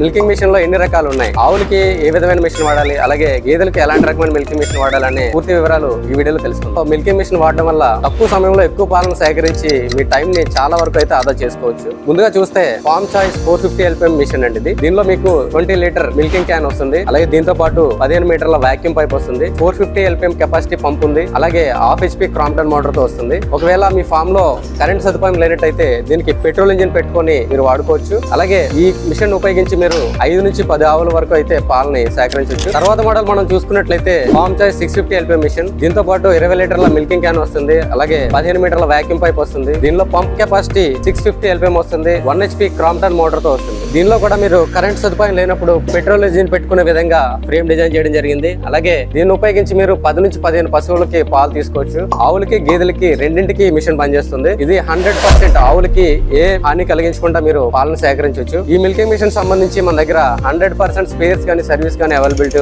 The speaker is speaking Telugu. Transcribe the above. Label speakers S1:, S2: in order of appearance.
S1: మిల్కింగ్ మిషన్లో ఎన్ని రకాలు ఉన్నాయి? ఆవులకి ఏ విధమైన మిషన్ వాడాలి? అలాగే గేదెలకి ఎలాంటి రకమైన మిల్కింగ్ మిషన్ వాడాలనే పూర్తి వివరాలు ఈ వీడియోలో తెలుసుకుందాం. మిల్కింగ్ మిషన్ వాడడం వల్ల తక్కువ సమయంలో ఎక్కువ పాలను సేకరించి మీ టైం ని చాలా వరకు అయితే ఆదా చేసుకోవచ్చు. ముందుగా చూస్తే farm choice four fifty LPM machine అండి ఇది. దీనిలో మీకు ట్వంటీ లీటర్ మిల్కింగ్ క్యాన్ వస్తుంది. అలాగే దీంతో పాటు పదిహేను మీటర్ల వాక్యూమ్ పైప్ వస్తుంది. Four fifty LPM capacity pump ఉంది. అలాగే హాఫ్ హెచ్పి క్రాంప్టన్ మోటార్తో వస్తుంది. ఒకవేళ మీ ఫామ్లో కరెంట్ సదుపాయం లేనట్టయితే దీనికి పెట్రోల్ ఇంజిన్ పెట్టుకొని మీరు వాడుకోవచ్చు. అలాగే ఈ మిషన్ ఉపయోగించి మీరు ఐదు నుంచి పది ఆవుల వరకు అయితే పాలని సేకరించవచ్చు తర్వాత మోడల్ మనం చూసుకున్నట్లయితే farm choice six fifty LP machine దీంతో పాటు ఇరవై లీటర్ల మిల్కింగ్ క్యాన్ వస్తుంది. అలాగే పదిహేను మీటర్ల వ్యాక్యూమ్ పైప్ వస్తుంది. దీనిలో pump capacity six fifty LPM వస్తుంది. వన్ హెచ్పి క్రాంప్టన్ మోటార్తో వస్తుంది. దీనిలో కూడా మీరు కరెంట్ సదుపాయం లేనప్పుడు పెట్రోల్ ఇంజిన్ పెట్టుకునే విధంగా ఫ్రేమ్ డిజైన్ చేయడం జరిగింది. అలాగే దీన్ని ఉపయోగించి మీరు పది నుంచి పదిహేను పశువులకి పాలు తీసుకోవచ్చు. ఆవులకి గేదెలకి రెండింటికి మిషన్ పనిచేస్తుంది. ఇది హండ్రెడ్ పర్సెంట్ ఆవులకి ఏ హాని కలిగించకుండా మీరు పాలను సేకరించవచ్చు ఈ మిల్కింగ్ మిషన్ సంబంధించి మన దగ్గర హండ్రెడ్ పర్సెంట్ స్పేర్స్ కానీ సర్వీస్ కానీ అవైలబిలిటీ